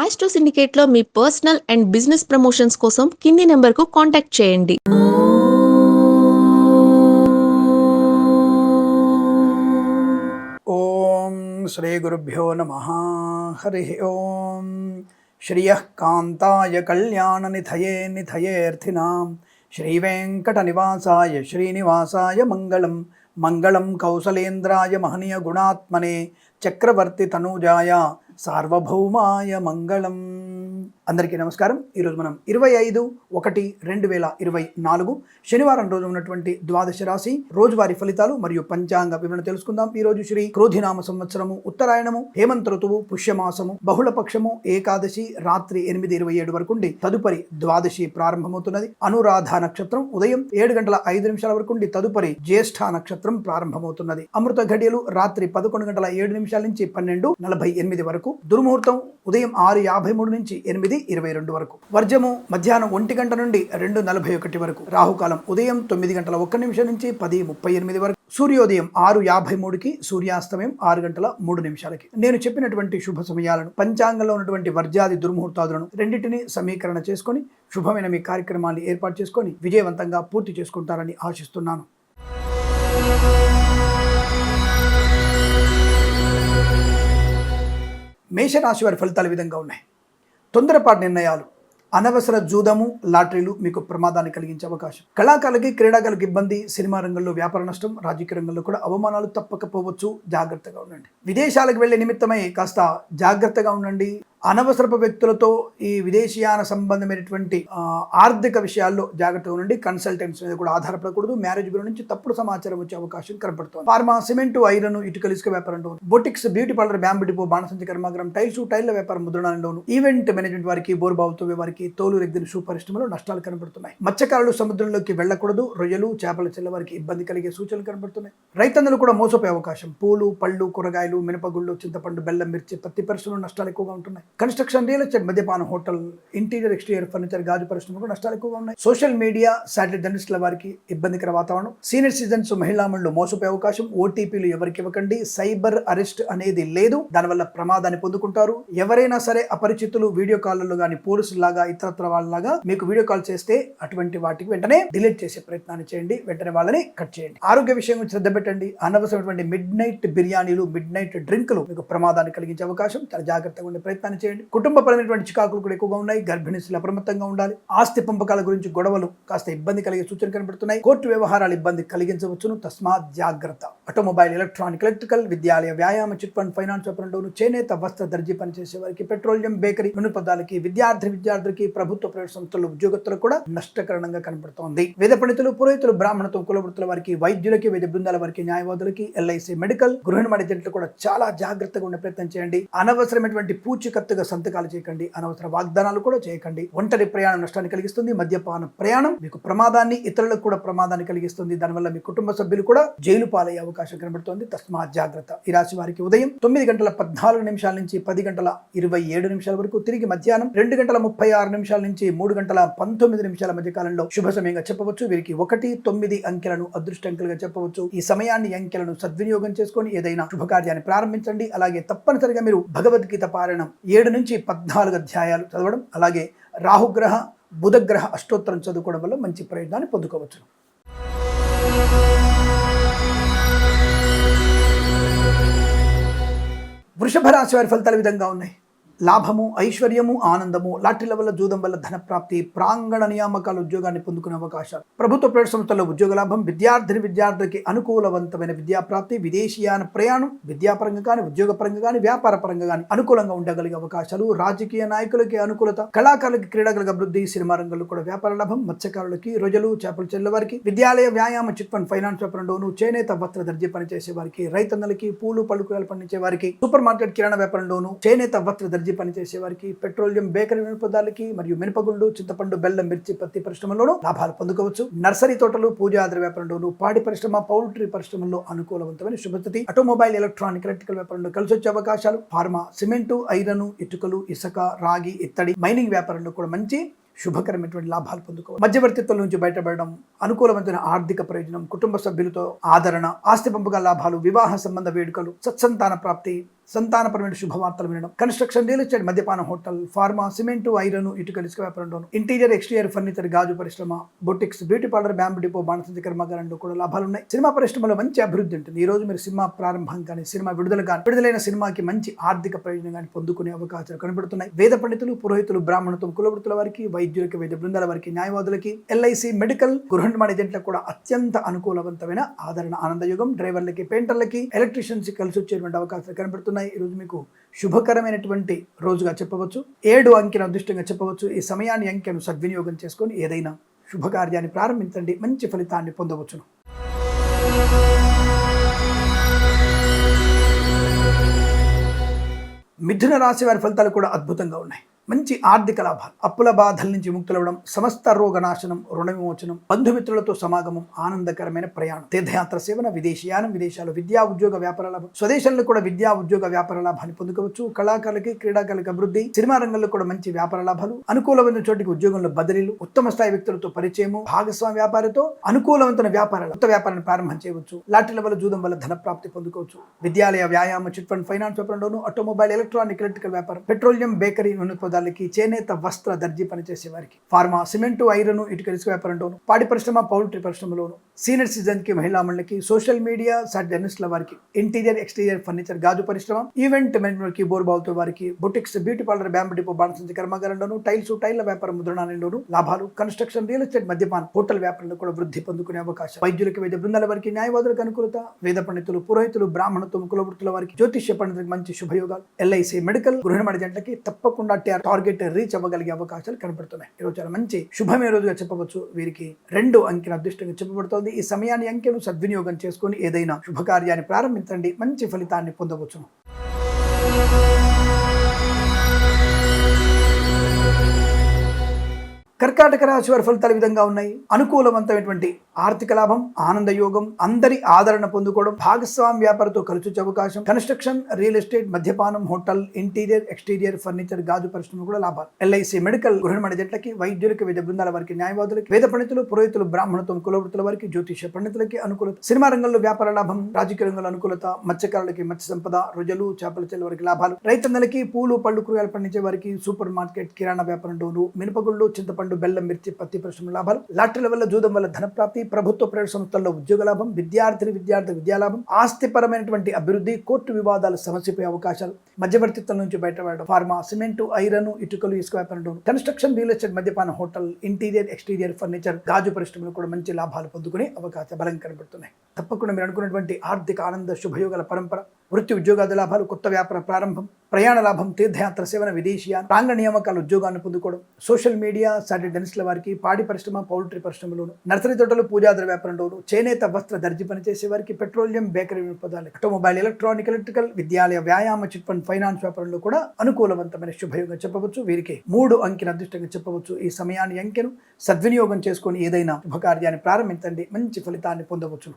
Astro సిండికేట్లో మీ personal and business promotions కోసం కింది నెంబర్కు కాంటాక్ట్ చేయండి. ఓం శ్రీ గురుభ్యో నమ. హరి ఓం. శ్రియ కాంతాయ కళ్యాణ నిధయే నిధయేర్థినాం శ్రీవేంకట నివాసాయ శ్రీనివాసాయ మంగళం. మంగళం కౌసలేంద్రాయ మహనీయ గుణాత్మనే చక్రవర్తి తనూజాయ సార్వభౌమాయ మంగళం అందరికీ నమస్కారం. ఈరోజు మనం ఇరవై ఐదు ఒకటి రెండు వేల ఇరవై నాలుగు శనివారం రోజు ఉన్నటువంటి ద్వాదశ రాశి రోజువారీ ఫలితాలు మరియు పంచాంగ వివరణ తెలుసుకుందాం. ఈ రోజు శ్రీ క్రోధినామ సంవత్సరము ఉత్తరాయణము హేమంత ఋతువు పుష్యమాసము బహుళపక్షము ఏకాదశి రాత్రి ఎనిమిది ఇరవై ఏడు వరకు ఉండి తదుపరి ద్వాదశి ప్రారంభమవుతున్నది. అనురాధ నక్షత్రం ఉదయం ఏడు గంటల ఐదు నిమిషాల వరకు ఉండి తదుపరి జ్యేష్ఠ నక్షత్రం ప్రారంభమవుతున్నది. అమృత ఘడియలు రాత్రి పదకొండు గంటల ఏడు నిమిషాల నుంచి పన్నెండు నలభై ఎనిమిది వరకు. దుర్ముహూర్తం ఉదయం ఆరు యాభై మూడు నుంచి ఎనిమిది ఇరవై రెండు వరకు. వర్జము మధ్యాహ్నం ఒంటి గంట నుండి రెండు నలభై ఒకటి వరకు. రాహుకాలం ఉదయం తొమ్మిది గంటల ఒక్క నిమిషం నుంచి పది ముప్పై ఎనిమిది వరకు. సూర్యోదయం ఆరు యాభై మూడుకి సూర్యాస్తమయం ఆరు గంటల మూడు నిమిషాలకి. నేను చెప్పినటువంటి శుభ సమయాలను పంచాంగంలో ఉన్నటువంటి వర్జాది దుర్ముహూర్తాదులను రెండింటిని సమీకరణ చేసుకొని శుభమైన మీ కార్యక్రమాన్ని ఏర్పాటు చేసుకొని విజయవంతంగా పూర్తి చేసుకుంటారని ఆశిస్తున్నాను. మేషరాశి వారి ఫలితాలు విధంగా ఉన్నాయి. తొందరపాటు నిర్ణయాలు. అనవసర జూదము లాటరీలు మీకు ప్రమాదాన్ని కలిగించే అవకాశం. కళాకారులకి క్రీడాకారులకు ఇబ్బంది సినిమా రంగంలో వ్యాపార నష్టం రాజకీయ రంగంలో కూడా అవమానాలు తప్పకపోవచ్చు. జాగ్రత్తగా ఉండండి. విదేశాలకు వెళ్ళే నిమిత్తమై కాస్త జాగ్రత్తగా ఉండండి. అనవసరపు వ్యక్తులతో ఈ విదేశీయాన సంబంధమైనటువంటి ఆర్థిక విషయాల్లో జాగ్రత్తగా ఉండండి. కన్సల్టెంట్స్ మీద కూడా ఆధారపడకూడదు. మ్యారేజ్ బ్యూరో నుంచి తప్పుడు సమాచారం వచ్చే అవకాశం కనపడుతుంది. ఫార్మా సిమెంట్ ఐరన్ ఇటుకలు ఇసుక వ్యాపారం boutiques beauty parlour bamboo depot బాణసంచి కర్మాగారం టైల్స్ టైల్ల వ్యాపారం ముద్రణలోను ఈవెంట్ మేనేజ్మెంట్ వారికి బోర్బావుతో వారికి తోలు రెగ్గిన షూ పరిశ్రమలో నష్టాలు కనబడుతున్నాయి మత్స్యకారులు సముద్రంలోకి వెళ్ళకూడదు రొయ్యలు చేపల చెల్ల వారికి ఇబ్బంది కలిగే సూచనలు కనబడుతున్నాయి రైతన్నలు కూడా మోసపోయే అవకాశం. పూలు పళ్ళు కూరగాయలు మినపగుళ్ళు చింతపండు బెల్లం మిర్చి పత్తి పరిశ్రమలో నష్టాలు ఎక్కువగా ఉంటున్నాయి. కన్స్ట్రక్షన్ రియల్ ఎస్టేట్ మద్యపాన హోటల్ ఇంటీరియర్ ఎక్స్టీరియర్ ఫర్నిచర్ గాజు పరిశ్రమకు నష్టాలు ఎక్కువగా ఉన్నాయి. సోషల్ మీడియా శాటిలైట్ జర్నలిస్టుల వారికి ఇబ్బందికర వాతావరణం. సీనియర్ సిటిజన్స్ మహిళా మండలు మోసపోయే అవకాశం. ఓటీపీలు ఎవరికి ఇవ్వకండి? సైబర్ అరెస్ట్ అనేది లేదు. దానివల్ల ప్రమాదాన్ని పొందుకుంటారు. ఎవరైనా సరే అపరిచితులు వీడియో కాల్లో కానీ పోలీసులాగా ఇతరత్ర వాళ్ళలాగా మీకు వీడియో కాల్ చేస్తే అటువంటి వాటికి వెంటనే డిలీట్ చేసే ప్రయత్నాన్ని చేయండి. వెంటనే వాళ్ళని కట్ చేయండి. ఆరోగ్య విషయం శ్రద్ధ పెట్టండి. అనవసరమైనటువంటి మిడ్ నైట్ బిర్యానీలు మిడ్ నైట్ డ్రింకులు మీకు ప్రమాదాన్ని కలిగించే అవకాశం. చాలా జాగ్రత్తగా ఉండే ప్రయత్నాన్ని చేయండి. కుటుంబపరమైనటువంటి చికాకులు కూడా ఎక్కువగా ఉన్నాయి. గర్భిణీలు అప్రమత్తంగా ఉండాలి. ఆస్తి పంపకాల గురించి గొడవలు కాస్త ఇబ్బంది కలిగే సూచనలు కనబడుతున్నాయి. కోర్టు వ్యవహారాలు ఇబ్బంది కలిగించవచ్చును. తస్మాత్ జాగ్రత్త. ఆటోమొబైల్ ఎలక్ట్రానిక్ ఎలక్ట్రికల్ విద్యాలయ వ్యాయామ చిట్ ఫండ్ ఫైనాన్స్ వ్యాపారంలోను చేనేత వస్త్ర దర్జీ పనిచేసే వారికి పెట్రోలియం బేకరీ నూనె పదాలకి విద్యార్థి విద్యార్థులకి ప్రభుత్వ ప్రైవేట్ సంస్థలు ఉద్యోగస్తులకు కూడా నష్టకరంగా కనబడుతోంది. వేద పండితులు పురోహితులు బ్రాహ్మణత్వం కులవృత్తుల వారికి వైద్యులకి వేద బృందాల వారికి న్యాయవాదులకి ఎల్ఐసి మెడికల్ గృహ నిర్మాణ కూడా చాలా జాగ్రత్తగా ఉండే ప్రయత్నం చేయండి. అనవసరమైనటువంటి జాగ్రత్తగా సంతకాలు చేయకండి అనవసర వాగ్దానాలు కూడా చేయకండి. ఒంటరి ప్రయాణం నష్టాన్ని కలిగిస్తుంది మద్యపాన ప్రయాణం మీకు ప్రమాదాన్ని ఇతరులకు కూడా ప్రమాదాన్ని కలిగిస్తుంది. దానివల్ల మీ కుటుంబ సభ్యులు కూడా జైలు పాలయ్యే అవకాశం కనబడుతోంది. తస్మాత్ జాగ్రత్త. ఈ రాశి వారికి ఉదయం తొమ్మిది గంటల పద్నాలుగు నిమిషాల నుంచి పది గంటల ఇరవై ఏడు నిమిషాల వరకు తిరిగి మధ్యాహ్నం రెండు గంటల ముప్పై ఆరు నిమిషాల నుంచి మూడు గంటల పంతొమ్మిది నిమిషాల మధ్య కాలంలో శుభ సమయంగా చెప్పవచ్చు. వీరికి ఒకటి తొమ్మిది అంకెలను అదృష్ట అంకెలుగా చెప్పవచ్చు. ఈ సమయాన్ని అంకెలను సద్వినియోగం చేసుకొని ఏదైనా శుభకార్యాన్ని ప్రారంభించండి. అలాగే తప్పనిసరిగా మీరు భగవద్గీత పారాయణం ఏడు నుంచి పద్నాలుగు అధ్యాయాలు చదవడం అలాగే రాహుగ్రహ బుధగ్రహ అష్టోత్తరం చదువుకోవడం వల్ల మంచి ప్రయోజనాన్ని పొందుకోవచ్చు. వృషభ రాశి వారి ఫలితాలు విధంగా ఉన్నాయి. లాభము ఐశ్వర్యము ఆనందము లాటరీల వల్ల జూదం వల్ల ధన ప్రాప్తి ప్రాంగణ నియామకాల ఉద్యోగాన్ని పొందుకునే అవకాశాలు. ప్రభుత్వ ప్రైవేట్ సంస్థల్లో ఉద్యోగ లాభం విద్యార్థిని విద్యార్థులకి అనుకూలవంతమైన విద్యా ప్రాప్తి విదేశీయాన ప్రయాణం విద్యాపరంగా కానీ ఉద్యోగపరంగా కానీ వ్యాపార పరంగా కానీ అనుకూలంగా ఉండగలిగే అవకాశాలు. రాజకీయ నాయకులకి అనుకూలత కళాకారులకి క్రీడాకులకు అభివృద్ధి సినిమా రంగంలో కూడా వ్యాపార లాభం మత్స్యకారులకి రొయ్యలు చేపలు చెల్లవారికి విద్యాలయ వ్యాయామ చిట్ ఫండ్ ఫైనాన్స్ వ్యాపారంలోను చేనేత వస్త్ర దర్జీ పనిచేసే వారికి రైతన్నలకి పూలు పళ్ళు పండించే వారికి సూపర్ మార్కెట్ కిరాణా వ్యాపారంలోను చేనేత వస్త్ర దర్జీ పనిచేసే వారికి పెట్రోలియం బేకరీ వినపదాలకి మరియు మినపగుండు చింతపండు బెల్లం మిర్చి పత్తి పరిశ్రమలోనూ లాభాలు పొందుకోవచ్చు. నర్సరీ తోటలు పూజాద్ర వ్యాపారంలోనూ పాడి పరిశ్రమ పౌల్ట్రీ పరిశ్రమల్లో అనుకూలవంతమైన శుభస్థితి. ఆటోమొబైల్ ఎలక్ట్రానిక్ ఎలక్ట్రికల్ వ్యాపారంలో కలిసి వచ్చే అవకాశాలు. ఫార్మా సిమెంటు ఐరన్ ఇటుకలు ఇసుక రాగి ఇత్తడి మైనింగ్ వ్యాపారంలో కూడా మంచి శుభకరమైనటువంటి లాభాలు పొందుకోవాలి మధ్యవర్తిత్వం నుంచి బయటపడడం అనుకూలమైన ఆర్థిక ప్రయోజనం కుటుంబ సభ్యులతో ఆదరణ ఆస్తి పంపగా లాభాలు వివాహ సంబంధ వేడుకలు సత్సంతాన ప్రాప్తి సంతానపరమైన శుభవార్తలు వినడం కన్స్ట్రక్షన్ రియల్ ఎస్టేట్ మద్యపాన హోటల్ ఫార్మా సిమెంట్ ఐరన్ ఇటుక ఇసుక వ్యాపారంలోను ఇంటీరియర్ ఎక్స్టీరియర్ ఫర్నిచర్ గాజు పరిశ్రమ boutiques beauty parlour bamboo depot బాణసంచి కర్మాగారంలో కూడా లాభాలు ఉన్నాయి. సినిమా పరిశ్రమలో మంచి అభివృద్ధి ఉంటుంది. ఈ రోజు మీరు సినిమా ప్రారంభం కానీ సినిమా విడుదల కానీ విడుదలైన సినిమాకి మంచి ఆర్థిక ప్రయోజనం కానీ పొందుకునే అవకాశాలు కనబడుతున్నాయి. వేద పండితులు పురోహితులు బ్రాహ్మణత్వం కులవృత్తుల వారికి వైద్యులకి వైద్య బృందాల వారికి న్యాయవాదులకి ఎల్ఐసి మెడికల్ గృహ నిర్మాణ ఏజెంట్లకు కూడా అత్యంత అనుకూలవంతమైన ఆదరణ ఆనందయుగం. డ్రైవర్లకి పెయింటర్లకి ఎలక్ట్రీషియన్స్ కలిసి వచ్చేటువంటి అవకాశాలు కనబడుతున్నాయి. ఈ ఈరోజు మీకు శుభకరమైనటువంటి రోజుగా చెప్పవచ్చు. ఏడు అంకెను అదృష్టంగా చెప్పవచ్చు. ఈ సమయాన్ని అంకెను సద్వినియోగం చేసుకొని ఏదైనా శుభకార్యాన్ని ప్రారంభించండి. మంచి ఫలితాన్ని పొందవచ్చును. మిథున రాశి వారి ఫలితాలు కూడా అద్భుతంగా ఉన్నాయి. మంచి ఆర్థిక లాభాలు అప్పుల బాధల నుంచి ముక్తులవడం సమస్త రోగనాశనం రుణ విమోచనం బంధుమిత్రులతో సమాగమం ఆనందకరమైన ప్రయాణం తీర్థయాత్ర సేవన విదేశీయానం విదేశాలు విద్యా ఉద్యోగ వ్యాపార లాభం. స్వదేశంలో కూడా విద్యా ఉద్యోగ వ్యాపార లాభాన్ని పొందుకోవచ్చు. కళాకారులకి క్రీడాకారులకి అభివృద్ధి. సినిమా రంగంలో కూడా మంచి వ్యాపార లాభాలు. అనుకూలమైన చోటికి ఉద్యోగంలో బదిలీలు. ఉత్తమ స్థాయి వ్యక్తులతో పరిచయము. భాగస్వామి వ్యాపారితో అనుకూలవంతమైన వ్యాపారాలు కొత్త వ్యాపారాన్ని ప్రారంభం చేయవచ్చు. లాటరీల వల్ల జూదం వల్ల ధన ప్రాప్తి పొందుకోవచ్చు. విద్యాలయ వ్యాయామ చిట్ ఫండ్ ఫైనాన్స్ వ్యాపారంలోను ఆటోమొబైల్ ఎలక్ట్రానిక్ ఎలక్ట్రికల్ వ్యాపారం. పెట్రోలియం బేకరీ నూనె పదార్థాలకి చేనేత వస్త్ర దర్జీ పనిచేసే వారికి ఫార్మా సిమెంటు ఐరన్ ఇటుక ఇసుక వ్యాపారంలోను పాడి పరిశ్రమ పౌల్ట్రీ పరిశ్రమలోను సీనియర్ సిటిజన్కి మహిళా మండలికి సోషల్ మీడియా జర్నలిస్టుల వారికి ఇంటీరియర్ ఎక్స్టీరియర్ ఫర్నిచర్ గాజు పరిశ్రమ ఈవెంట్ మేనేజ్మెంట్కి బోర్బావుతో వారికి boutiques beauty parlour bamboo depot బాణసంచి కర్మాగారంలోను టైల్స్ టైల్ల వ్యాపారం ముద్రణాలయంలోను లాభాలు కన్స్ట్రక్షన్ రియల్ ఎస్టేట్ మద్యపాన్ హోటల్ వ్యాపారంలో కూడా వృద్ధి పొందుకునే అవకాశం. వైద్యులకి వైద్య బృందాల వారికి న్యాయవాదులకు అనుకూలత వేద పండితులు పురోహితులు బ్రాహ్మణత్వం కులవృత్తుల వారికి జ్యోతిష్య పండితులకు మంచి శుభయోగాలు. ఎల్ఐసి మెడికల్ గృహ జంటకి తప్పకుండా టార్గెట్ రీచ్ అవ్వగలిగే అవకాశాలు కనబడుతున్నాయి. ఈరోజు చాలా మంచి శుభమే రోజుగా చెప్పవచ్చు. వీరికి రెండు అంకెల అదృష్టంగా చెప్పబడుతోంది. ఈ సమయాన్ని అంకెను సద్వినియోగం చేసుకొని ఏదైనా శుభకార్యాన్ని ప్రారంభించండి. మంచి ఫలితాన్ని పొందవచ్చును. కర్కాటక రాశి వారి ఫలితాలు విధంగా ఉన్నాయి. అనుకూలవంతమైనటువంటి ఆర్థిక లాభం ఆనంద యోగం అందరి ఆదరణ పొందుకోవడం భాగస్వామి వ్యాపారంతో ఖర్చు వచ్చే అవకాశం కన్స్ట్రక్షన్ రియల్ ఎస్టేట్ మద్యపానం హోటల్ ఇంటీరియర్ ఎక్స్టీరియర్ ఫర్నిచర్ గాజు పరిశ్రమ కూడా లాభాలు. ఎల్ఐసి మెడికల్ గృహ జట్లకి వైద్యులకి వేద బృందాల వారికి న్యాయవాదులకి వేద పండితులు పురోహితులు బ్రాహ్మణత్వం కులవృత్తుల వారికి జ్యోతిష పండితులకి అనుకూలత. సినిమా రంగంలో వ్యాపార లాభం రాజకీయ రంగంలో అనుకూలత మత్స్యకారులకి మత్స్య సంపద రుజలు చేపల చెల్లి వారికి లాభాలు. రైతన్నలకి పూలు పళ్ళు కూరగాయలు పండించే వారికి సూపర్ మార్కెట్ కిరాణా వ్యాపారం డోలు మినపగుళ్ళు చింతపండు బెల్లం మిర్చి పత్తి పరిశ్రమ లాభాలు లాటరీల వల్ల జూదం వల్ల ధనప్రాప్తి ప్రభుత్వ ప్రైవేట్ సంస్థల్లో ఉద్యోగ లాభం విద్యార్థిని విద్యార్థి విద్యాలాభం ఆస్తిపరమైనటువంటి అభివృద్ధి కోర్టు వివాదాలు సమస్యపై అవకాశాలు. మధ్యవర్తిత్వం నుంచి బయటపడడం ఫార్మా సిమెంట్ ఐరన్ ఇటుకలు ఇసుక వ్యాపారం కన్స్ట్రక్షన్ రియల్ ఎస్టేట్ మద్యపాన హోటల్ ఇంటీరియర్ ఎక్స్టీరియర్ ఫర్నిచర్ గాజు పరిశ్రమలు కూడా మంచి లాభాలు పొందుకునే అవకాశం బలం కనబడుతున్నాయి. తప్పకుండా మీరు అనుకున్నటువంటి ఆర్థిక ఆనంద శుభయోగాల పరంపర వృత్తి ఉద్యోగాది లాభాలు కొత్త వ్యాపార ప్రారంభం ప్రయాణ లాభం తీర్థయాత్ర సేవన విదేశీయ ప్రాంగ నియామకాల ఉద్యోగాన్ని పొందుకోవడం సోషల్ మీడియా సాటి డెన్స్ల వారికి పాడి పరిశ్రమ పౌల్ట్రీ పరిశ్రమలోను నర్సరీ తోటలు పూజాద్ర వ్యాపారంలోను చేనేత వస్త్ర దర్జీ పనిచేసే వారికి పెట్రోలియం బేకరీ పదాలు ఆటోమొబైల్ ఎలక్ట్రానిక్ ఎలక్ట్రికల్ విద్యాలయ వ్యాయామ చిట్ ఫండ్ ఫైనాన్స్ వ్యాపారంలో కూడా అనుకూలవంతమైన శుభయోగం చెప్పవచ్చు. వీరికి మూడు అంకెను అదృష్టంగా చెప్పవచ్చు. ఈ సమయాన్ని అంకెను సద్వినియోగం చేసుకొని ఏదైనా శుభకార్యాన్ని ప్రారంభించండి. మంచి ఫలితాన్ని పొందవచ్చు.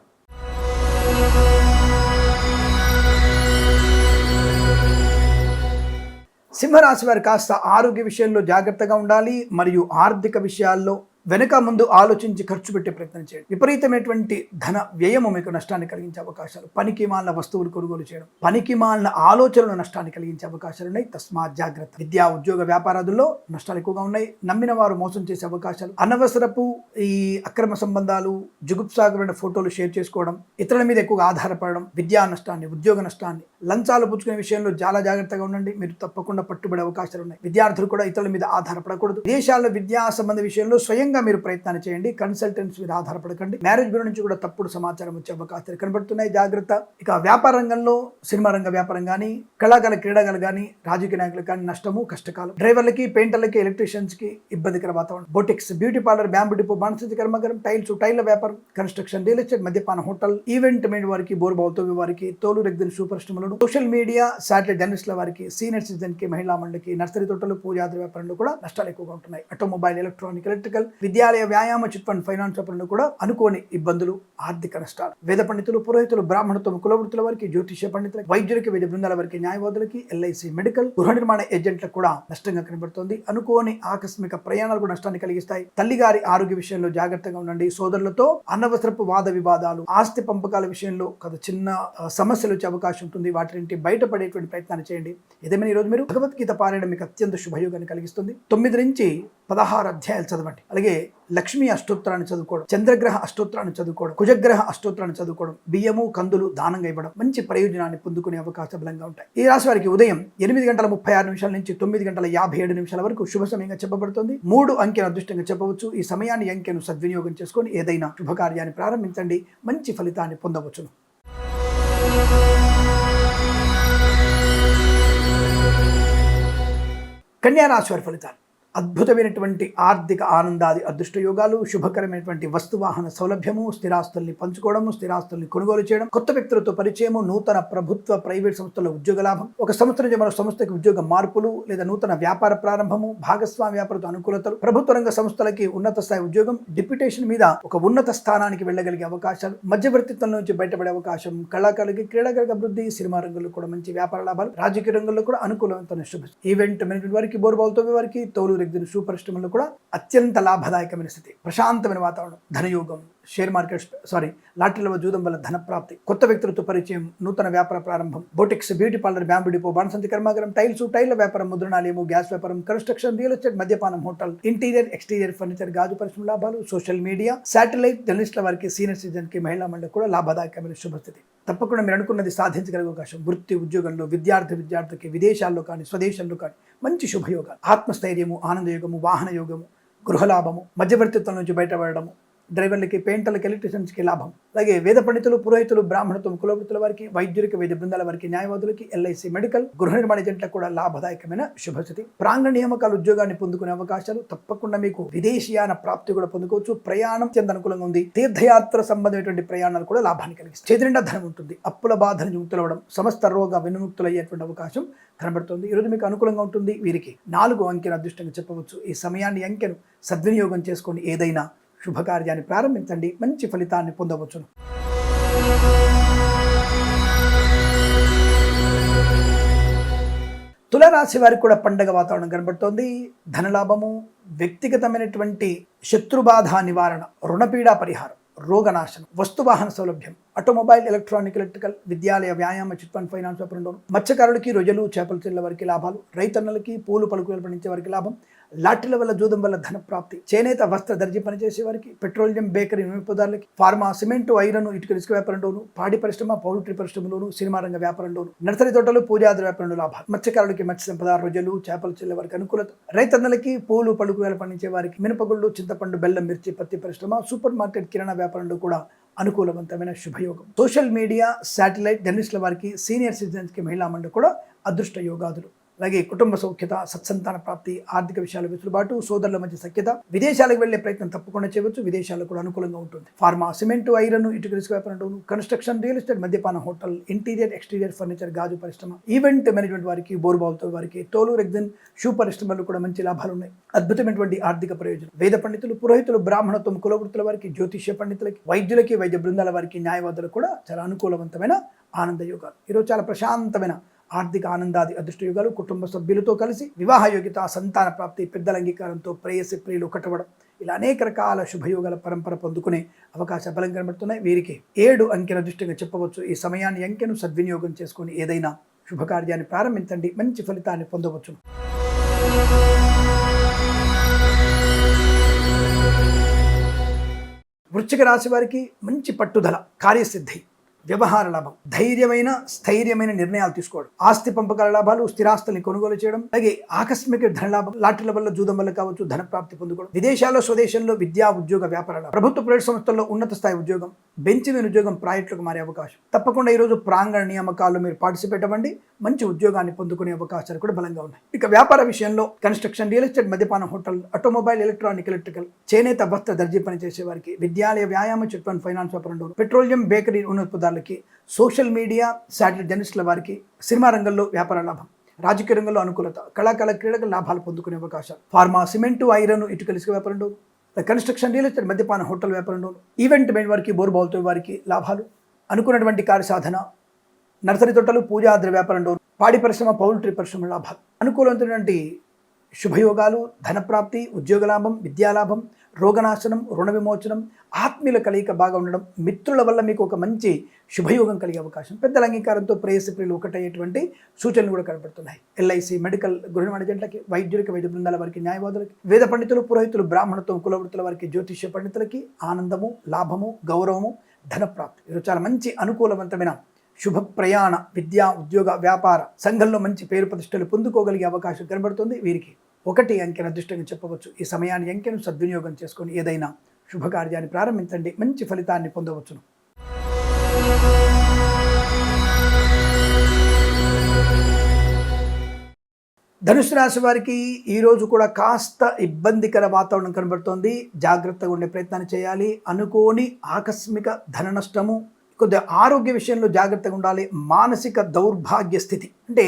సింహరాశి వారు కాస్త ఆరోగ్య విషయంలో జాగ్రత్తగా ఉండాలి. మరియు ఆర్థిక విషయాల్లో వెనక ముందు ఆలోచించి ఖర్చు పెట్టే ప్రయత్నం చేయండి. విపరీతమైనటువంటి ధన వ్యయము మీకు నష్టాన్ని కలిగించే అవకాశాలు. పనికి మాలిన వస్తువులు కొనుగోలు చేయడం పనికి మాలిన ఆలోచనలు నష్టాన్ని కలిగించే అవకాశాలు ఉన్నాయి. తస్మాత్ జాగ్రత్త. విద్యా ఉద్యోగ వ్యాపారాదుల్లో నష్టాలు ఎక్కువగా ఉన్నాయి. నమ్మిన వారు మోసం చేసే అవకాశాలు. అనవసరపు ఈ అక్రమ సంబంధాలు జుగుప్సాగరమైన ఫోటోలు షేర్ చేసుకోవడం ఇతరుల మీద ఎక్కువగా ఆధారపడడం విద్యా నష్టాన్ని ఉద్యోగ నష్టాన్ని లంచాలు పుచ్చుకునే విషయంలో చాలా జాగ్రత్తగా ఉండండి. మీరు తప్పకుండా పట్టుబడే అవకాశాలు ఉన్నాయి. విద్యార్థులు కూడా ఇతరుల మీద ఆధారపడకూడదు. దేశాల్లో విద్యా సంబంధ విషయంలో స్వయంగా మీరు ప్రయత్నాలు చేయండి. కన్సల్టెంట్స్ మీద ఆధారపడకండి. మ్యారేజ్ బ్యూరో నుంచి కూడా తప్పుడు సమాచారం వచ్చే అవకాశాలు కనబడుతున్నాయి. జాగ్రత్త. ఇక వ్యాపార రంగంలో సినిమా రంగ వ్యాపారం కానీ కళాకాల క్రీడాకారులు కానీ రాజకీయ నాయకులకు కానీ నష్టము కష్టకాలం. డ్రైవర్లకి పెయింటర్లకి ఎలక్ట్రీషియన్స్కి ఇబ్బందికర వాతావరణం. Boutiques beauty parlour bamboo depot బాణసంచి కర్మగరం టైల్స్ టైల్ల వ్యాపారం కన్స్ట్రక్షన్ రియల్ ఎస్టేట్ మద్యపాన హోటల్ ఈవెంట్ మీద వారికి బోర్బావుతో వారికి తోలు రెగ్దిన సూపర్ స్టమ్లను సోషల్ మీడియా శాటిలైట్ జర్నలిస్టుల వారికి సీనియర్ సిటిజన్కి మహిళా మండలికి నర్సరీ తోటలు పూజాద్ర వ్యాపారంలో కూడా నష్టాలు ఎక్కువగా ఉంటున్నాయి. ఆటోమొబైల్ ఎలక్ట్రానిక్ ఎలక్ట్రికల్ విద్యాలయ వ్యాయామ చిట్ ఫండ్ ఫైనాన్స్ వ్యాపారంలో కూడా అనుకోని ఇబ్బందులు ఆర్థిక నష్టాలు. వేద పండితులు పురోహితులు బ్రాహ్మణత్వం కులవృత్తుల వారికి జ్యోతిష్య పండితులు వైద్యులకి వైద్య బృందాల వారికి న్యాయవాదులకి ఎల్ఐసి మెడికల్ గృహ నిర్మాణ ఏజెంట్లకు కూడా నష్టంగా కనబడుతోంది. అనుకోని ఆకస్మిక ప్రయాణాలు కూడా నష్టాన్ని కలిగిస్తాయి. తల్లిగారి ఆరోగ్య విషయంలో జాగ్రత్తగా ఉండండి. సోదరులతో అనవసరపు వాద వివాదాలు ఆస్తి పంపకాల విషయంలో కొంత చిన్న సమస్యలు వచ్చే అవకాశం ఉంటుంది. వాటి నుండి బయటపడేటువంటి ప్రయత్నాన్ని చేయండి. ఏదేమైనా ఈరోజు మీరు భగవద్గీత పారాయణ మీకు అత్యంత శుభయోగాన్ని కలిగిస్తుంది. తొమ్మిది నుంచి పదహారు అధ్యాయాలు చదవండి. అలాగే లక్ష్మీ అష్టోత్తరాన్ని చదువుకోవడం చంద్రగ్రహ అష్టోత్తరాన్ని చదువుకోవడం కుజగ్రహ అష్టోత్తరాన్ని చదువుకోవడం బియ్యము కందులు దానంగా ఇవ్వడం మంచి ప్రయోజనాన్ని పొందుకునే అవకాశం బలంగా ఉంటాయి. ఈ రాశి వారికి ఉదయం ఎనిమిది గంటల ముప్పై ఆరు నిమిషాల నుంచి తొమ్మిది గంటల యాభై ఏడు నిమిషాల వరకు శుభ సమయంగా చెప్పబడుతుంది. మూడు అంకెను అదృష్టంగా చెప్పవచ్చు. ఈ సమయాన్ని అంకెను సద్వినియోగం చేసుకొని ఏదైనా శుభకార్యాన్ని ప్రారంభించండి. మంచి ఫలితాన్ని పొందవచ్చును. కన్యా రాశి వారి ఫలితాలు అద్భుతమైనటువంటి ఆర్థిక ఆనందాది అదృష్టయోగాలు శుభకరమైనటువంటి వస్తువాహన సౌలభ్యము స్థిరాస్తుల్ని పంచుకోవడము స్థిరాస్తుల్ని కొనుగోలు చేయడం కొత్త వ్యక్తులతో పరిచయము నూతన ప్రభుత్వ ప్రైవేట్ సంస్థల ఉద్యోగ లాభం ఒక సంస్థ నుంచి మరో సంస్థకి ఉద్యోగ మార్పులు లేదా నూతన వ్యాపార ప్రారంభము భాగస్వామి వ్యాపారతో అనుకూలతలు ప్రభుత్వ రంగ సంస్థలకి ఉన్నత స్థాయి ఉద్యోగం డిప్యుటేషన్ మీద ఒక ఉన్నత స్థానానికి వెళ్ళగలిగే అవకాశాలు మధ్యవర్తిత్వం నుంచి బయటపడే అవకాశం కళాకారులకి క్రీడాకారుల అభివృద్ధి సినిమా రంగంలో కూడా మంచి వ్యాపార లాభాలు రాజకీయ రంగంలో కూడా అనుకూలమైన శుభ ఈవెంట్ మేనేజ్మెంట్ వారికి బోర్బాల్తో వారికి తోలు వ్యక్తులు షూ కూడా అత్యంత లాభదాయకమైన స్థితి. ప్రశాంతమైన వాతావరణం ధనయోగం షేర్ మార్కెట్ సారీ లాటరీల జూదం వల్ల ధన ప్రాప్తి కొత్త వ్యక్తులతో పరిచయం నూతన వ్యాపార ప్రారంభం. Boutiques beauty parlour bamboo depot బాణసంతి కర్మాగారం టైల్స్ టైల్ వ్యాపారం ముద్రణాలయము గ్యాస్ వ్యాపారం కన్స్ట్రక్షన్ రియల్ ఎస్టేట్ మద్యపానం హోటల్ ఇంటీరియర్ ఎక్స్టీరియర్ ఫర్నిచర్ గాజు పరిశ్రమ లాభాలు సోషల్ మీడియా శాటిలైట్ జర్నలిస్టుల వారికి సీనియర్ సిటిజన్కి మహిళా మండలి కూడా లాభదాయకమైన శుభస్థితి. తప్పకుండా మీరు అనుకున్నది సాధించగలిగే అవకాశం. వృత్తి ఉద్యోగంలో విద్యార్థి విద్యార్థికి విదేశాల్లో కానీ స్వదేశంలో కానీ మంచి శుభయోగాలు. ఆత్మస్థైర్యము ఆనందయోగము వాహన యోగము గృహలాభము మధ్యవర్తిత్వం నుంచి బయటపడము డ్రైవర్లకి పెయింటర్లకి ఎలక్ట్రీషియన్స్కి లాభం. అలాగే వేద పండితులు పురోహితులు బ్రాహ్మణత్వం కులవృత్తుల వారికి వైద్యులకి వైద్య బృందాల వారికి న్యాయవాదులకి ఎల్ఐసి మెడికల్ గృహ నిర్మాణ ఏజెంట్లకు కూడా లాభదాయకమైన శుభస్థితి. ప్రాంగణ నియామకాలు ఉద్యోగాన్ని పొందుకునే అవకాశాలు తప్పకుండా మీకు విదేశీయాన ప్రాప్తి కూడా పొందుకోవచ్చు. ప్రయాణం చెంద అనుకూలంగా ఉంది. తీర్థయాత్ర సంబంధమైనటువంటి ప్రయాణాలు కూడా లాభాన్ని కలిగిస్తాయి. చేతినిండా ధనం ఉంటుంది. అప్పుల బాధ నుంచి ముక్తులవడం సమస్త రోగ విముక్తులయ్యేటువంటి అవకాశం కనబడుతుంది. ఈరోజు మీకు అనుకూలంగా ఉంటుంది. వీరికి నాలుగు అంకెను అదృష్టంగా చెప్పవచ్చు. ఈ సమయాన్ని అంకెను సద్వినియోగం చేసుకొని ఏదైనా శుభకార్యాన్ని ప్రారంభించండి. మంచి ఫలితాన్ని పొందవచ్చును. తులరాశి వారికి కూడా పండగ వాతావరణం కనబడుతోంది. ధనలాభము వ్యక్తిగతమైనటువంటి శత్రుబాధ నివారణ రుణపీడా పరిహారం రోగనాశనం వస్తువాహన సౌలభ్యం ఆటోమొబైల్ ఎలక్ట్రానిక్ ఎలక్ట్రికల్ విద్యాలయ వ్యాయామ చిట్ ఫండ్ ఫైనాన్స్ వ్యాపారం మత్స్యకారులకి రొయ్యలు చేపలు చెల్ల వారికి లాభాలు రైతన్నలకి పూలు పలుకులు పండించే వారికి లాభం లాటరీల వల్ల జూదం వల్ల ధన ప్రాప్తి చేనేత వస్త్ర దర్జీ పనిచేసే వారికి పెట్రోలియం బేకరీ వినియోగదారులకి ఫార్మా సిమెంట్ ఐరన్ ఇటుక ఇసుక వ్యాపారంలోను పాడి పరిశ్రమ పౌల్ట్రీ పరిశ్రమలోను సినిమా రంగ వ్యాపారంలోను నర్సరీ తోటలు పూజాది వ్యాపారంలో లాభాలు. మత్స్యకారులకి మత్స్య సంపద రొయ్యలు చేపలు చెల్లె వారికి అనుకూలత. రైతన్నలకి పూలు పలుకు వేల పండించే వారికి మినపగుళ్ళు చింతపండు బెల్లం మిర్చి పత్తి పరిశ్రమ సూపర్ మార్కెట్ కిరాణా వ్యాపారంలో కూడా అనుకూలవంతమైన శుభయోగం. సోషల్ మీడియా శాటిలైట్ జర్నలిస్టుల వారికి సీనియర్ సిటిజన్స్కి మహిళా మండలి కూడా అదృష్ట యోగాదులు. అలాగే కుటుంబ సౌఖ్యత సత్సంతాన ప్రాప్తి ఆర్థిక విషయాల వెసులుబాటు సోదరుల మధ్య సఖ్యత విదేశాలకు వెళ్ళే ప్రయత్నం తప్పకుండా చేయవచ్చు. విదేశాలకు కూడా అనుకూలంగా ఉంటుంది. ఫార్మా సిమెంట్ ఐరన్ ఇటుక ఇసుక వ్యాపారం కన్స్ట్రక్షన్ రియల్ ఎస్టేట్ మద్యపాన హోటల్ ఇంటీరియర్ ఎక్స్టీరియర్ ఫర్నిచర్ గాజు పరిశ్రమ ఈవెంట్ మేనేజ్మెంట్ వారికి బోర్బాల్తో వారికి తోలు రెగ్జిన్ షూ పరిశ్రమలు కూడా మంచి లాభాలు ఉన్నాయి. అద్భుతమైనటువంటి ఆర్థిక ప్రయోజనం. వేద పండితులు పురోహితులు బ్రాహ్మణత్వం కులవృత్తుల వారికి జ్యోతిష్య పండితులకి వైద్యులకి వైద్య బృందాల వారికి న్యాయవాదులకు కూడా చాలా అనుకూలవంతమైన ఆనంద యోగాలు ఈరోజు చాలా ప్రశాంతమైన ఆర్థిక ఆనందాది అదృష్టయుగాలు కుటుంబ సభ్యులతో కలిసి వివాహ యోగ్యత సంతాన ప్రాప్తి పెద్దల అంగీకారంతో ప్రేయసి ప్రియులు కట్టవడం ఇలా అనేక రకాల శుభయోగాల పరంపర పొందుకునే అవకాశ బలం కనబడుతున్నాయి. వీరికి ఏడు అంకెల దృష్టిగా చెప్పవచ్చు. ఈ సమయాన్ని అంకెను సద్వినియోగం చేసుకొని ఏదైనా శుభకార్యాన్ని ప్రారంభించండి. మంచి ఫలితాన్ని పొందవచ్చు. వృశ్చిక రాశి వారికి మంచి పట్టుదల కార్యసిద్ధి. వ్యవహార లాభం. ధైర్యమైన స్థైర్యమైన నిర్ణయాలు తీసుకోవడం. ఆస్తి పంపకాల లాభాలు స్థిరాస్తుల్ని కొనుగోలు చేయడం. అలాగే ఆకస్మిక ధన లాభం లాటరీల వల్ల జూదం వల్ల కావచ్చు ధన ప్రాప్తి పొందుకోవడం. విదేశాల్లో స్వదేశంలో విద్యా ఉద్యోగ వ్యాపార లాభం. ప్రభుత్వ ప్రైవేట్ సంస్థల్లో ఉన్నత స్థాయి ఉద్యోగం బెంచ్ మీద ఉద్యోగం ప్రాజెక్టులకు మారే అవకాశం. తప్పకుండా ఈరోజు ప్రాంగణ నియామకాల్లో మీరు పార్టిసిపేట్ అవ్వండి. మంచి ఉద్యోగాన్ని పొందుకునే అవకాశాలు కూడా బలంగా ఉన్నాయి. ఇక వ్యాపార విషయంలో కన్స్ట్రక్షన్ రియల్ ఎస్టేట్ మద్యపాన హోటల్ ఆటోమొబైల్ ఎలక్ట్రానిక్ ఎలక్ట్రికల్ చేనేత వస్త్ర దర్జీ పనిచేసే వారికి విద్యాలయ వ్యాయామ చిట్ ఫైనాన్స్ వ్యాపారంలో పెట్రోలియం బేకరీ ఉన్నతదారులకి సోషల్ మీడియా శాటిలైట్ జర్నలిస్టుల వారికి సినిమా రంగంలో వ్యాపార లాభం రాజకీయ రంగంలో అనుకూలత కళాకాల క్రీడకు లాభాలు పొందుకునే అవకాశాలు. ఫార్మా సిమెంటు ఐరన్ ఇటుకలు ఇసుక వ్యాపారంలో కన్స్ట్రక్షన్ రియల్ ఎస్టేట్ మద్యపాన హోటల్ వ్యాపారంలో ఈవెంట్ మెయిన్ వారికి బోర్బాల్తో వారికి లాభాలు. అనుకున్నటువంటి కార్య సాధన నర్సరీ తోటలు పూజాద్ర వ్యాపారంలో పాడి పరిశ్రమ పౌల్ట్రీ పరిశ్రమ లాభాలు. అనుకూలమైనటువంటి శుభయోగాలు ధనప్రాప్తి ఉద్యోగ లాభం విద్యాలాభం రోగనాశనం రుణ విమోచనం ఆత్మీయుల కలయిక బాగా ఉండడం మిత్రుల వల్ల మీకు ఒక మంచి శుభయోగం కలిగే అవకాశం పెద్దల అంగీకారంతో ప్రేయసి ప్రియులు ఒకటయ్యేటువంటి సూచనలు కూడా కనబడుతున్నాయి ఎల్ఐసి మెడికల్ గృహ వాణిజ్యులకి వైద్యులకి వైద్య బృందాల వారికి న్యాయవాదులకి వేద పండితులు పురోహితులు బ్రాహ్మణత్వం కులవృత్తుల వారికి జ్యోతిష్య పండితులకి ఆనందము లాభము గౌరవము ధనప్రాప్తి. ఇది చాలా మంచి అనుకూలవంతమైన శుభ ప్రయాణ విద్యా ఉద్యోగ వ్యాపార సంఘంలో మంచి పేరు ప్రతిష్టలు పొందుకోగలిగే అవకాశం కనబడుతుంది. వీరికి ఒకటి అంకెను అదృష్టంగా చెప్పవచ్చు. ఈ సమయాన్ని అంకెను సద్వినియోగం చేసుకొని ఏదైనా శుభకార్యాన్ని ప్రారంభించండి. మంచి ఫలితాన్ని పొందవచ్చును. ధనుసు రాశి వారికి ఈరోజు కూడా కాస్త ఇబ్బందికర వాతావరణం కనబడుతోంది. జాగ్రత్తగా ఉండే ప్రయత్నాన్ని చేయాలి. అనుకోని ఆకస్మిక ధన నష్టము కొద్దిగా ఆరోగ్య విషయంలో జాగ్రత్తగా ఉండాలి. మానసిక దౌర్భాగ్య స్థితి అంటే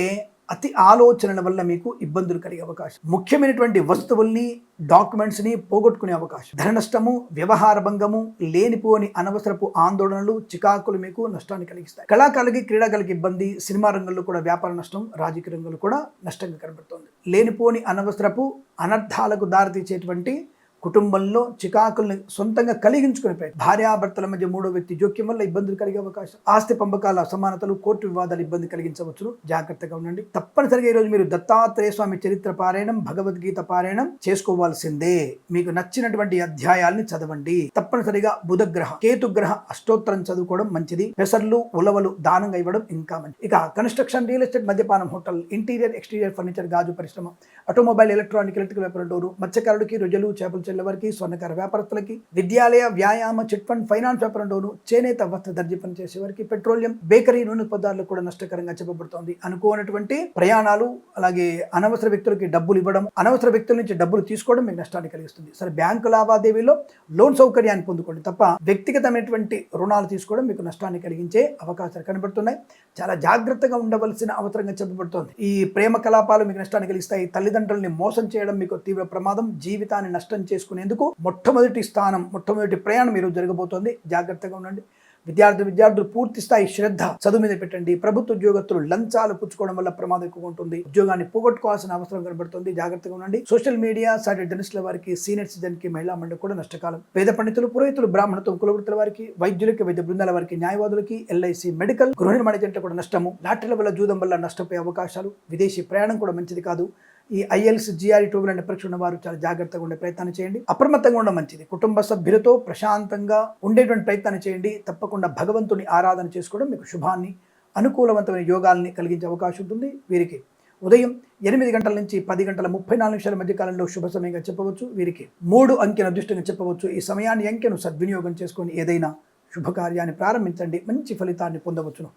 అతి ఆలోచనల వల్ల మీకు ఇబ్బందులు కలిగే అవకాశం. ముఖ్యమైనటువంటి వస్తువుల్ని డాక్యుమెంట్స్ని పోగొట్టుకునే అవకాశం. ధన నష్టము వ్యవహార భంగము లేనిపోని అనవసరపు ఆందోళనలు చికాకులు మీకు నష్టాన్ని కలిగిస్తాయి. కళాకారులకి క్రీడాకారులకి ఇబ్బంది సినిమా రంగంలో కూడా వ్యాపార నష్టం రాజకీయ రంగంలో కూడా నష్టంగా కనబడుతోంది. లేనిపోని అనవసరపు అనర్థాలకు దారితీసేటువంటి కుటుంబంలో చికాకుల్ని సొంతంగా కలిగించుకునే ప్రయత్నం. భార్యాభర్తల మధ్య మూడో వ్యక్తి జోక్యం వల్ల ఇబ్బందులు కలిగే అవకాశం. ఆస్తి పంపకాల అసమానతలు కోర్టు వివాదాలు ఇబ్బంది కలిగించవచ్చును. జాగ్రత్తగా ఉండండి. తప్పనిసరిగా ఈరోజు మీరు దత్తాత్రేయ స్వామి చరిత్ర పారాయణం భగవద్గీత పారాయణం చేసుకోవాల్సిందే. మీకు నచ్చినటువంటి అధ్యాయాల్ని చదవండి. తప్పనిసరిగా బుధగ్రహ కేతుగ్రహ అష్టోత్తరం చదువుకోవడం మంచిది. పెసర్లు ఉలవలు దానంగా ఇవ్వడం ఇంకా మంచిది. ఇక కన్స్ట్రక్షన్ రియల్ ఎస్టేట్ మద్యపానం హోటల్ ఇంటీరియర్ ఎక్స్టీరియర్ ఫర్నిచర్ గాజు పరిశ్రమ ఆటోమొబైల్ ఎలక్ట్రానిక్ ఎలక్ట్రికల్ వ్యాపారం డోరు మత్స్యకారుడికి రుజలు చేపలు చెల్లె స్వర్ణకర స్వర్ణకార వ్యాపారస్తులకి విద్యాలయ వ్యాయామ చిట్ ఫండ్ ఫైనాన్స్ వ్యాపారంలోను చేనేత వస్త్ర దర్జీ పనిచేసే వారికి పెట్రోలియం బేకరీ నూనె పదార్థాలు కూడా నష్టకరంగా చెప్పబడుతోంది. అనుకోనటువంటి ప్రయాణాలు అలాగే అనవసర వ్యక్తులకి డబ్బులు ఇవ్వడం అనవసర వ్యక్తుల నుంచి డబ్బులు తీసుకోవడం మీకు నష్టాన్ని కలిగిస్తుంది. సరే బ్యాంకు లావాదేవీలో లోన్ సౌకర్యాన్ని పొందుకోండి తప్ప వ్యక్తిగతమైనటువంటి రుణాలు తీసుకోవడం మీకు నష్టాన్ని కలిగించే అవకాశాలు కనబడుతున్నాయి. చాలా జాగ్రత్తగా ఉండవలసిన అవసరంగా చెప్పబడుతోంది. ఈ ప్రేమ కలాపాలు మీకు నష్టాన్ని కలిగిస్తాయి. తల్లిదండ్రుల్ని మోసం చేయడం మీకు తీవ్ర ప్రమాదం. జీవితాన్ని నష్టం చేసుకునేందుకు మొట్టమొదటి స్థానం మొట్టమొదటి ప్రయాణం ఈరోజు జరగబోతోంది. జాగ్రత్తగా ఉండండి. విద్యార్థి విద్యార్థులు పూర్తి స్థాయి శ్రద్ధ చదువు మీద పెట్టండి. ప్రభుత్వ ఉద్యోగస్తులు లంచాలు పుచ్చుకోవడం వల్ల ప్రమాదం ఎక్కువ ఉంటుంది. ఉద్యోగాన్ని పోగొట్టుకోవాల్సిన అవసరం కనబడుతుంది. జాగ్రత్తగా ఉండండి. సోషల్ మీడియా సాటి జర్నలిస్టుల వారికి సీనియర్ సిటిజన్కి మహిళా మండలి కూడా నష్టకాలం. పేద పండితులు పురోహితులు బ్రాహ్మణత్వం కులవృత్తుల వారికి వైద్యులకి వైద్య బృందాల వారికి న్యాయవాదులకి ఎల్ఐసి మెడికల్ గృహ నిర్మాణ జంట కూడా నష్టము. లాటరీల వల్ల జూదం వల్ల నష్టపోయే అవకాశాలు. విదేశీ ప్రయాణం కూడా మంచిది కాదు. ఈ ఐఎల్స్ జిఆర్ఈ టూ లాంటి పరీక్ష ఉన్న వారు చాలా జాగ్రత్తగా ఉండే ప్రయత్నం చేయండి. అప్రమత్తంగా ఉండడం మంచిది. కుటుంబ సభ్యులతో ప్రశాంతంగా ఉండేటువంటి ప్రయత్నం చేయండి. తప్పకుండా భగవంతుని ఆరాధన చేసుకోవడం మీకు శుభాన్ని అనుకూలవంతమైన యోగాల్ని కలిగించే అవకాశం ఉంటుంది. వీరికి ఉదయం ఎనిమిది గంటల నుంచి పది గంటల ముప్పై నాలుగు నిమిషాల మధ్యకాలంలో శుభ సమయంగా చెప్పవచ్చు. వీరికి మూడు అంకెను అదృష్టంగా చెప్పవచ్చు. ఈ సమయాన్ని అంకెను సద్వినియోగం చేసుకొని ఏదైనా శుభకార్యాన్ని ప్రారంభించండి. మంచి ఫలితాన్ని పొందవచ్చును.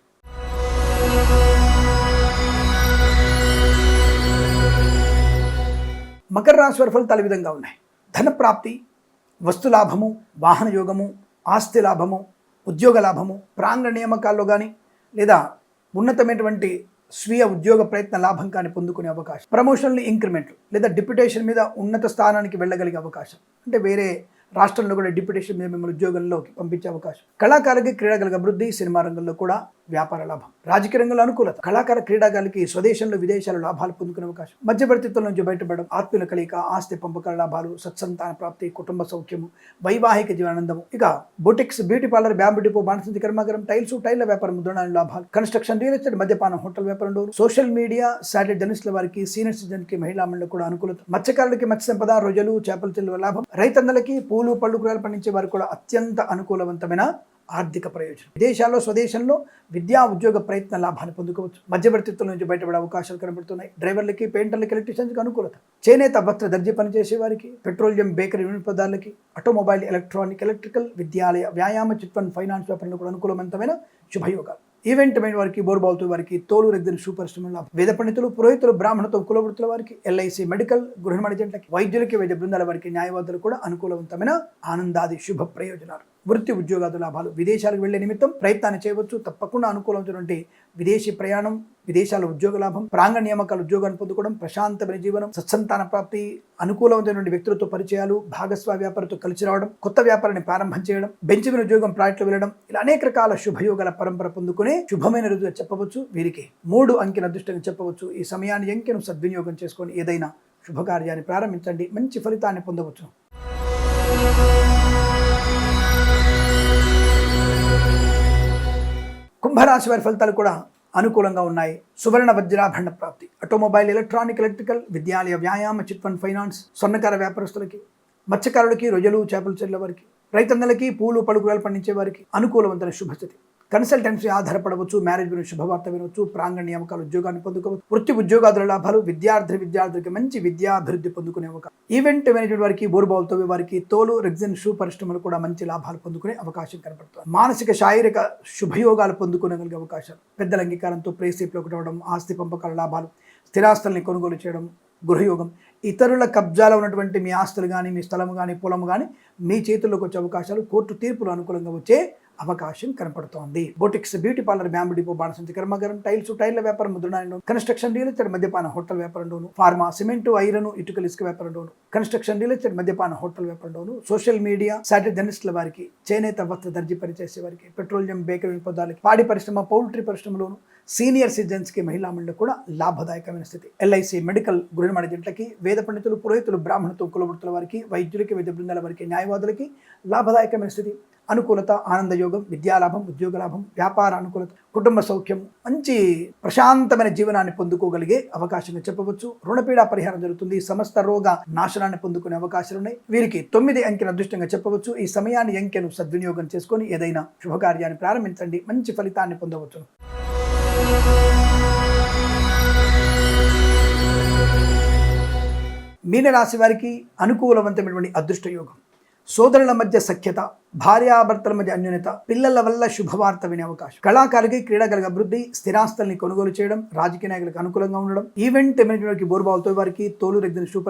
మకర రాశి వారి ఫలితాలు విధంగా ఉన్నాయి. ధనప్రాప్తి వస్తులాభము వాహన యోగము ఆస్తి లాభము ఉద్యోగ లాభము ప్రాంగణ నియామకాల్లో కానీ లేదా ఉన్నతమైనటువంటి స్వీయ ఉద్యోగ ప్రయత్న లాభం కానీ పొందుకునే అవకాశం. ప్రమోషన్లు ఇంక్రిమెంట్లు లేదా డిప్యుటేషన్ మీద ఉన్నత స్థానానికి వెళ్ళగలిగే అవకాశం. అంటే వేరే రాష్ట్రంలో కూడా డిప్యుటేషన్ మీద మిమ్మల్ని ఉద్యోగంలోకి పంపించే అవకాశం. కళాకారులకి క్రీడాకారులకు అభివృద్ధి సినిమా రంగంలో కూడా వ్యాపార లాభం రాజకీయ రంగంలో అనుకూలత కళాకార క్రీడాకారులకి స్వదేశంలో విదేశాల్లో లాభాలు పొందుకునే అవకాశం మధ్యవర్తిత్వం నుంచి బయటపడడం ఆత్మీయుల కలయిక ఆస్తి పంపకాల లాభాలు సత్సంతాన ప్రాప్తి కుటుంబ సౌఖ్యము వైవాహిక జీవనానందము ఇక boutiques beauty parlour bamboo depot బాణసంచి కర్మాగారం టైల్స్ టైల్ల వ్యాపారం ముద్రణాల లాభాలు కన్స్ట్రక్షన్ రియల్ ఎస్టేట్ మద్యపానం హోటల్ వ్యాపారం డోరు సోషల్ మీడియా సాటిలైట్ జర్నలిస్టుల వారికి సీనియర్ సిటిజన్కి మహిళా మండలి కూడా అనుకూలత మత్స్యకారులకి మత్స్య సంపద రొయ్యలు చేపల చెల్లువ లాభం రైతన్నలకి పూలు పళ్ళు కూరలు పండించే వారికి కూడా అత్యంత అనుకూలవంతమైన ఆర్థిక ప్రయోజనం. విదేశాల్లో స్వదేశంలో విద్యా ఉద్యోగ ప్రయత్న లాభాన్ని పొందుకోవచ్చు. మధ్యవర్తిత్వం నుంచి బయటపడే అవకాశాలు కనబడుతున్నాయి. డ్రైవర్లకి పెయింటర్లకి ఎలక్ట్రీషియన్స్కి అనుకూలత. చేనేత వస్త్ర దర్జీ పనిచేసే వారికి పెట్రోలియం బేకరీ వినియోగదారులకి ఆటోమొబైల్ ఎలక్ట్రానిక్ ఎలక్ట్రికల్ విద్యాలయ వ్యాయామ చిట్ ఫండ్ ఫైనాన్స్ వ్యాపారంలో కూడా అనుకూలవంతమైన శుభయోగాలు. ఈవెంట్ మైన వారికి బోర్బాల్తో వారికి తోలు రెగ్గిన సూపర్ స్టమ్ వేద పండితులు పురోహితులు బ్రాహ్మణతో కులవృత్తుల వారికి ఎల్ఐసి మెడికల్ గృహ మణిజంట్లకి వైద్యులకి వైద్య బృందాల వారికి న్యాయవాదులు కూడా అనుకూలవంతమైన ఆనందాది శుభ ప్రయోజనాలు. వృత్తి ఉద్యోగాది లాభాలు విదేశాలకు వెళ్ళే నిమిత్తం ప్రయత్నాన్ని చేయవచ్చు. తప్పకుండా అనుకూలమైనటువంటి విదేశీ ప్రయాణం విదేశాల ఉద్యోగ లాభం ప్రాంగణ నియామకాల ఉద్యోగాన్ని పొందుకోవడం ప్రశాంతమైన జీవనం సత్సంతాన ప్రాప్తి అనుకూలమైనటువంటి వ్యక్తులతో పరిచయాలు భాగస్వామ్య వ్యాపారంతో కలిసి రావడం కొత్త వ్యాపారాన్ని ప్రారంభం చేయడం బెంచమిన ఉద్యోగం ప్రాజెక్టులు వెళ్ళడం ఇలా అనేక రకాల శుభయోగాల పరంపర పొందుకునే శుభమైన రుజువు చెప్పవచ్చు. వీరికి మూడు అంకెన అదృష్టంగా చెప్పవచ్చు. ఈ సమయాన్ని అంకెను సద్వినియోగం చేసుకొని ఏదైనా శుభకార్యాన్ని ప్రారంభించండి. మంచి ఫలితాన్ని పొందవచ్చు. కుంభరాశి వారి ఫలితాలు కూడా అనుకూలంగా ఉన్నాయి. సువర్ణ వజ్రాభరణ ప్రాప్తి. ఆటోమొబైల్ ఎలక్ట్రానిక్ ఎలక్ట్రికల్ విద్యాలయ వ్యాయామ చిట్ ఫండ్ ఫైనాన్స్ స్వర్ణకార వ్యాపారస్తులకి మత్స్యకారులకి రొయ్యలు చేపలు చెల్లె వారికి రైతన్నలకి పూలు పలుకురాలు పండించే వారికి అనుకూలవంతమైన శుభస్థితి. కన్సల్టెన్సీ ఆధారపడవచ్చు మ్యారేజ్ గురించి శుభవార్త వినవచ్చు ప్రాంగణ నియామకాలు ఉద్యోగాన్ని పొందుకోవచ్చు వృత్తి ఉద్యోగాదుల లాభాలు విద్యార్థి విద్యార్థులకి మంచి విద్యాభివృద్ధి పొందుకునే అవకాశం ఈవెంట్ మేనేజ్మెంట్ వారికి బోరుబావులతో వారికి తోలు రెగ్జిన్ షూ పరిశ్రమలు కూడా మంచి లాభాలు పొందుకునే అవకాశం కనపడుతుంది. మానసిక శారీరక శుభయోగాలు పొందుకునగలిగే అవకాశాలు. పెద్దల అంగీకారంతో ప్రేసిప్లోకి రావడం ఆస్తి పంపకాల లాభాలు స్థిరాస్తుల్ని కొనుగోలు చేయడం గృహయోగం ఇతరుల కబ్జాలో ఉన్నటువంటి మీ ఆస్తులు కానీ మీ స్థలం కానీ పొలం కానీ మీ చేతుల్లోకి వచ్చే అవకాశాలు కోర్టు తీర్పులు అనుకూలంగా వచ్చే అవకాశం కనపడుతోంది. Boutiques beauty parlour bamboo depot బాణసంచి కర్మాగారం టైల్స్ టైర్ల వ్యాపారం ముద్రణాయంలో కన్స్ట్రక్షన్ రియల్ ఎస్టేట్ మద్యపాన హోటల్ వ్యాపారంలోను ఫార్మా సిమెంట్ ఐరన్ ఇటుకల ఇసుక వ్యాపారంలోను కన్స్ట్రక్షన్ రియల్ ఎస్టేట్ మద్యపాన హోటల్ వ్యాపారంలోను సోషల్ మీడియా సాటిలైట్ జర్నలిస్టుల వారికి చేనేత వస్త్ర దర్జీ పనిచేసే వారికి పెట్రోలియం బేకరీ పదాలకి పాడి పరిశ్రమ పౌల్ట్రీ పరిశ్రమలోను సీనియర్ సిటిజన్స్కి మహిళా మండలి కూడా లాభదాయకమైన స్థితి. ఎల్ఐసి మెడికల్ గృహ జంటలకి వేద పండితులు పురోహితులు బ్రాహ్మణతో కులవృత్తుల వారికి వైద్యులకి వైద్య బృందాల వారికి న్యాయవాదులకి లాభదాయకమైన స్థితి. అనుకూలత ఆనందయోగ విద్యాలాభం ఉద్యోగ లాభం వ్యాపార అనుకూలత కుటుంబ సౌఖ్యం మంచి ప్రశాంతమైన జీవనాన్ని పొందుకోగలిగే అవకాశంగా చెప్పవచ్చు. రుణపీడ పరిహారం జరుగుతుంది. సమస్త రోగ నాశనాన్ని పొందుకునే అవకాశాలు ఉన్నాయి. వీరికి తొమ్మిది అంకెను అదృష్టంగా చెప్పవచ్చు. ఈ సమయాన్ని అంకెను సద్వినియోగం చేసుకొని ఏదైనా శుభకార్యాన్ని ప్రారంభించండి. మంచి ఫలితాన్ని పొందవచ్చు. మీనరాశి వారికి అనుకూలవంతమైనటువంటి అదృష్ట యోగం సోదరుల మధ్య సఖ్యత భార్యాభర్తల మధ్య అన్యోన్యత పిల్లల వల్ల శుభవార్త వినే అవకాశం. కళాకారులకి క్రీడాకారుల అభివృద్ధి స్థిరాస్తుల్ని కొనుగోలు చేయడం రాజకీయ నాయకులకు అనుకూలంగా ఉండడం ఈవెంట్ మేనేజ్మెంట్కి బోర్బావులతో వారికి తోలు రెగ్గిన షూ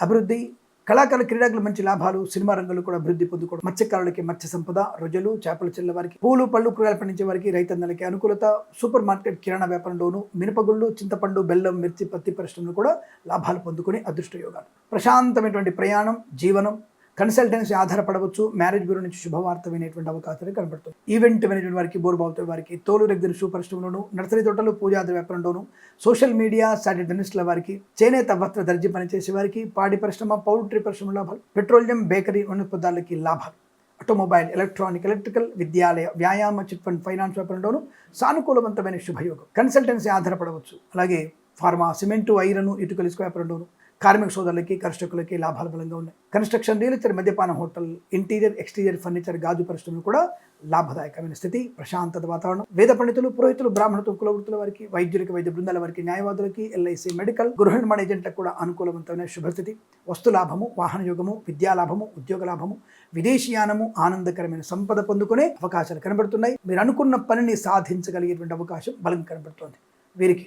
అభివృద్ధి కళాకారుల క్రీడకులు మంచి లాభాలు సినిమా రంగంలో కూడా అభివృద్ధి పొందుకోవడం మత్స్యకారులకి మత్స్య సంపద రొజలు చేపల చెల్ల వారికి పూలు పళ్ళు కూరగాయలు పండించే వారికి రైతన్నలకి అనుకూలత సూపర్ మార్కెట్ కిరాణా వ్యాపారంలోను మినపగుళ్ళు చింతపండు బెల్లం మిర్చి పత్తి పరిశ్రమలు కూడా లాభాలు పొందుకునే అదృష్ట యోగాలు ప్రశాంతమైనటువంటి ప్రయాణం జీవనం కన్సల్టెన్సీ ఆధారపడవచ్చు మ్యారేజ్ బ్యూరో నుంచి శుభవార్త వినేటువంటి అవకాశాలు కనబడుతుంది. ఈవెంట్ మేనేజ్మెంట్ వారికి బోరుబావుతో వారికి తోలు దగ్గర షూ పరిశ్రమలోను నర్సరీ తోటలు పూజాది వ్యాపారంలోను సోషల్ మీడియా సాటిలైట్ వారికి చేనేత వస్త్ర దర్జీ పనిచేసే వారికి పాడి పరిశ్రమ పౌల్ట్రీ పరిశ్రమ లాభాలు పెట్రోలియం బేకరీ వంటి పదార్థాలకి లాభాలు. ఆటోమొబైల్ ఎలక్ట్రానిక్ ఎలక్ట్రికల్ విద్యాలయ వ్యాయామ చిట్ ఫండ్ ఫైనాన్స్ వ్యాపారంలోను సానుకూలవంతమైన శుభయోగం. కన్సల్టెన్సీ ఆధారపడవచ్చు. అలాగే ఫార్మా సిమెంటు ఐరన్ ఇటుకలు ఇసుక వ్యాపారంలోను కార్మిక సోదరులకి కర్షకులకి లాభాలు బలంగా ఉన్నాయి. కన్స్ట్రక్షన్ రియల్ ఎస్టేట్ మద్యపాన హోటల్ ఇంటీరియర్ ఎక్స్టీరియర్ ఫర్నిచర్ గాజు పరిశ్రమలు కూడా లాభదాయకమైన స్థితి ప్రశాంతత వాతావరణం. వేద పండితులు పురోహితులు బ్రాహ్మణులు కులవృత్తుల వారికి వైద్యులకి వైద్య బృందాల వారికి న్యాయవాదులకి ఎల్ఐసి మెడికల్ గృహ నిర్మాణ ఏజెంట్లకు కూడా అనుకూలవంతమైన శుభస్థితి. వస్తు లాభము వాహన యోగము విద్యా లాభము ఉద్యోగ లాభము విదేశీయానము ఆనందకరమైన సంపద పొందుకునే అవకాశాలు కనబడుతున్నాయి. మీరు అనుకున్న పనిని సాధించగలిగేటువంటి అవకాశం బలం కనబడుతోంది. వీరికి